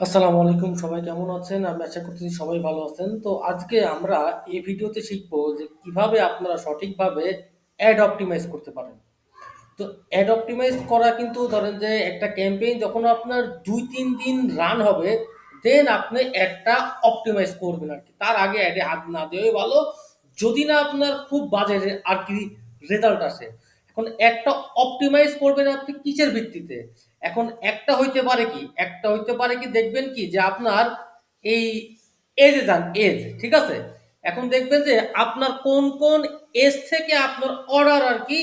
আসসালামু আলাইকুম সবাই কেমন আছেন? আমি আশা করতেছি সবাই ভালো আছেন। তো আজকে আমরা এই ভিডিওতে শিখব যে কীভাবে আপনারা সঠিকভাবে অ্যাড অপটিমাইজ করতে পারেন। তো অ্যাড অপটিমাইজ করা কিন্তু ধরেন যে একটা ক্যাম্পেইন যখন আপনার ২-৩ দিন রান হবে, দেন আপনি অ্যাডটা অপটিমাইজ করবেন আর কি তার আগে অ্যাডে হাত না দেওয়াই ভালো। যদি না আপনার খুব বাজে রে আরকি রেজাল্ট আসে। এখন অ্যাডটা অপটিমাইজ করবেন আপনি কিসের ভিত্তিতে? এখন একটা হইতে পারে কি? একটা হইতে পারে কি দেখবেন কি যে আপনার এই এজে যান, এজ, ঠিক আছে? এখন দেখবেন যে আপনার কোন, কোন এজ থেকে আপনার অর্ডার আরকি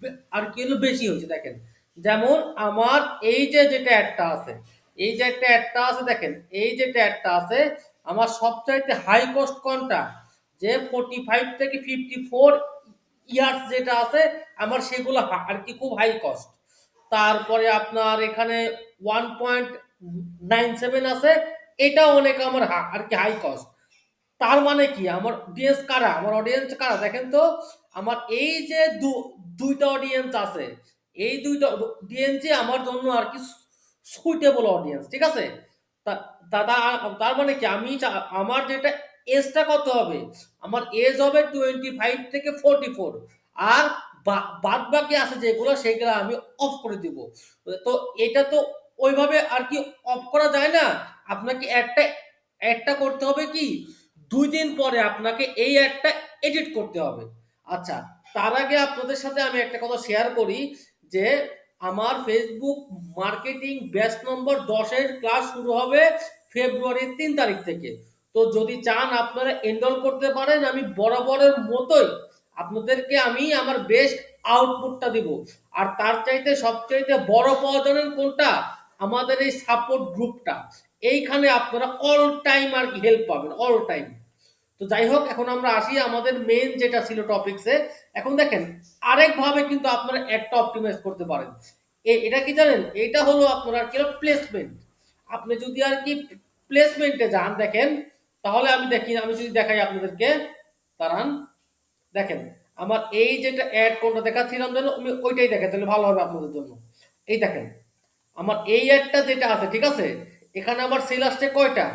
বে আরকি হলো বেশি হচ্ছে দেখেন। যেমন আমার এই যে যেটা অ্যাডটা আছে, এই যে একটা অ্যাডটা আছে দেখেন, এই যেটা অ্যাডটা আছে আমার সবচাইতে হাই কস্ট কোনটা? যে 45 থেকে 54 ইয়ার্স যেটা আছে আমার সেগুলো হা আরকি খুব হাই কস্ট। তারপরে আপনার এখানে 1.97 আছে, এটা অনেক আমার আর কি হাই কস্ট। তার মানে কি? আমার অডিয়েন্স কারা? আমার অডিয়েন্স কারা? দেখেন তো আমার এই যে দু ২ অডিয়েন্স আছে, এই ২ টা অডিয়েন্সই আমার জন্য আর কি সুইটেবল অডিয়েন্স, ঠিক আছে? তার মানে কি? আমি আমার যেটা এজটা কত হবে? আমার এজ হবে 25 থেকে 44 আর বা বাদবাকি আছে যেগুলো সেগুলা আমি অফ করে দিব। তো এটা তো ওইভাবে আর কি অফ করা যায় না। আপনাকে একটা অ্যাডটা করতে হবে কি? দুই দিন পরে আপনাকে এই একটা এডিট করতে হবে। আচ্ছা, তার আগে আপনাদের সাথে আমি একটা কথা শেয়ার করি যে আমার ফেসবুক মার্কেটিং ব্যাচ নম্বর দশের ক্লাস শুরু হবে ফেব্রুয়ারির তিন তারিখ থেকে। তো যদি চান আপনারা এনরোল করতে পারেন আমি বরাবরের মতোই আপনাদেরকে আমি আমার বেস্ট আউটপুটটা দিব। আর তার চাইতে সবচাইতে বড় পাওয়া কোনটা? আমাদের এই সাপোর্ট গ্রুপটা। এইখানে আপনারা অল টাইম আর কি হেল্প পাবেন, অল টাইম। তো যাই হোক এখন আমরা আসি আমাদের মেন যেটা ছিল টপিকসে। এখন দেখেন আরেকভাবে কিন্তু আপনারা একটা অপটিমাইজ করতে পারেন। এটা কি জানেন? এটা হলো আপনার হলো প্লেসমেন্ট। আপনি যদি আর কি প্লেসমেন্টে যান দেখেন, তাহলে আমি দেখি আমি যদি দেখাই আপনাদেরকে, দাঁড়ান। দেখেন, আমার এই যেটা অ্যাড কোনটা দেখাচ্ছিলাম যেন আমি ওইটাই দেখাই তাহলে ভালো হবে আপনাদের জন্য। এই দেখেন, আমার এই অ্যাডটা যেটা আছে, ঠিক আছে? এখানে আমার সেল আসছে কয়টা?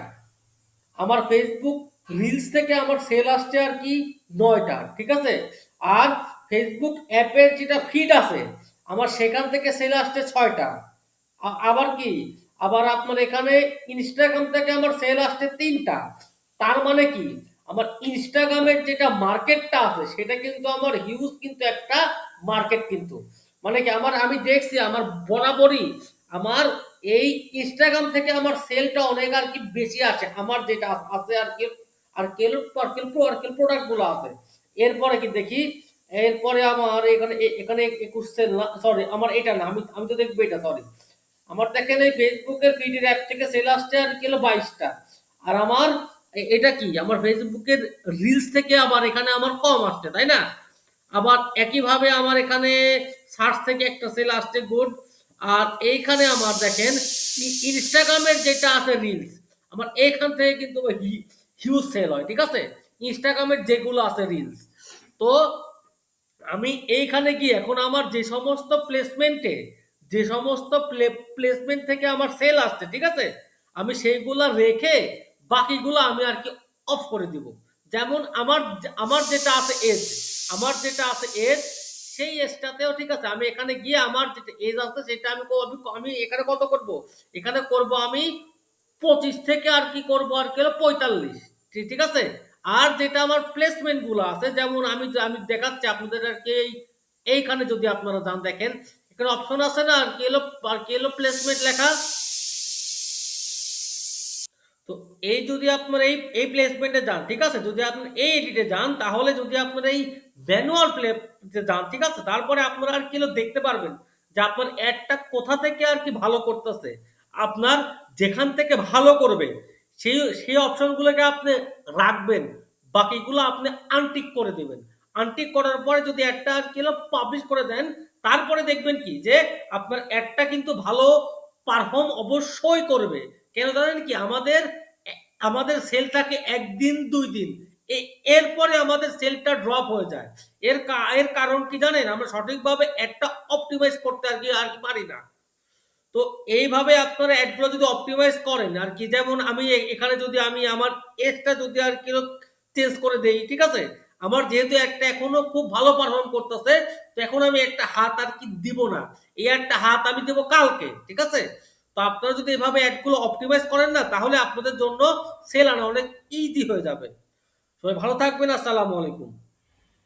আমার ফেসবুক রিলস থেকে আমার সেল আসছে আর কি নয়টা ঠিক আছে? আর ফেসবুক অ্যাপের যেটা ফিড আছে, আমার সেখান থেকে সেল আসছে ছয়টা আবার কি? আবার আপনার এখানে ইনস্টাগ্রাম থেকে আমার সেল আসছে তিনটা তার মানে কি? আমার ইনস্টাগ্রামের যেটা মার্কেটটা আছে সেটা কিন্তু আমার হিউজ কিন্তু একটা মার্কেট কিন্তু। মানে কি? আমার আমি দেখছি আমার বরাবরই আমার এই ইনস্টাগ্রাম থেকে আমার সেলটা অনেক আর কি বেশি আসে। আমার যেটা আছে আরকি আরকেল আরকেল প্রো আরকেল প্রোডাক্টগুলো আছে। এরপরে কি দেখি, এরপরে আমার এখানে এখানে ২১ সেল না সরি আমার এটা না। আমি আমি তো দেখব এটা সরি। আমার দেখেন এই ফেসবুকের ফিডের অ্যাপ থেকে সেল আসছে আর হলো ২২ টা। আর আমার এটা কি? আমার ফেসবুকের রিলস থেকে আবার এখানে আমার কম আসছে, তাই না? আবার একইভাবে আমার এখানে সার্চ থেকে একটা সেল আসছে গুড। আর এইখানে আমার দেখেন ইনস্টাগ্রামের যেটা আছে রিলস, আমার এইখান থেকে কিন্তু হিউজ সেল হয়, ঠিক আছে? ইনস্টাগ্রামের যেগুলো আছে রিলস। তো আমি এইখানে গিয়ে এখন আমার যে সমস্ত প্লেসমেন্টে যে সমস্ত প্লে প্লেসমেন্ট থেকে আমার সেল আসছে, ঠিক আছে? আমি সেইগুলা রেখে বাকিগুলা আমি আর কি অফ করে দিব। যেমন আমার আমার যেটা আছে এজ, আমার যেটা আছে এজ, সেই এজটাতেও ঠিক আছে? আমি এখানে গিয়ে আমার যেটা এজ আছে সেটা আমি আমি এখানে কত করব? এখানে করব আমি ২৫ থেকে আর কি করব আর কি হলো পঁয়তাল্লিশ ঠিক আছে? আর যেটা আমার প্লেসমেন্টগুলো আছে যেমন আমি আমি দেখাচ্ছি আপনাদের আরকি এই এইখানে যদি আপনারা যান দেখেন, এখানে অপশন আছে না আরকি হলো আরকি হলো প্লেসমেন্ট লেখা? তো এই যদি আপনার এই এই প্লেসমেন্টে যান, ঠিক আছে? যদি আপনি এই এডিটে যান তাহলে যদি আপনারা এই ম্যানুয়াল প্লে যান, ঠিক আছে? তারপরে আপনারা আর কি দেখতে পারবেন যে আপনার অ্যাডটা কোথা থেকে আর কি ভালো করতেছে। আপনার যেখান থেকে ভালো করবে সেই সেই অপশনগুলোকে আপনি রাখবেন। বাকিগুলো আপনি আনটিক করে দেবেন আনটিক করার পরে যদি অ্যাডটা আর কি পাবলিশ করে দেন, তারপরে দেখবেন কি যে আপনার অ্যাডটা কিন্তু ভালো পারফর্ম অবশ্যই করবে। কেন জানেন কি? আমাদের আমাদের সেল থাকে ১ দিন ২ দিন। এরপরে আমাদের সেলটা ড্রপ হয়ে যায়। এর এর কারণ কি জানেন? আমরা সঠিকভাবে একটা অপটিমাইজ করতে আর কি আর কি পারি না। তো এইভাবে আপনারা অ্যাডগুলো যদি অপটিমাইজ করেন, আর কি যেমন আমি এখানে যদি আমি আমার এজটা যদি আর কি চেঞ্জ করে দেই, ঠিক আছে আমার যেহেতু একটা এখনও খুব ভালো পারফর্ম করতেছে, তো এখন আমি একটা হাত আর কি দিব না এই একটা হাত আমি দেবো কালকে, ঠিক আছে তো আপনারা যদি এভাবে অ্যাডগুলো অপটিমাইজ করেন না, তাহলে আপনাদের জন্য সেল আনা অনেক ইজি হয়ে যাবে। সবাই ভালো থাকবেন, আসসালামু আলাইকুম।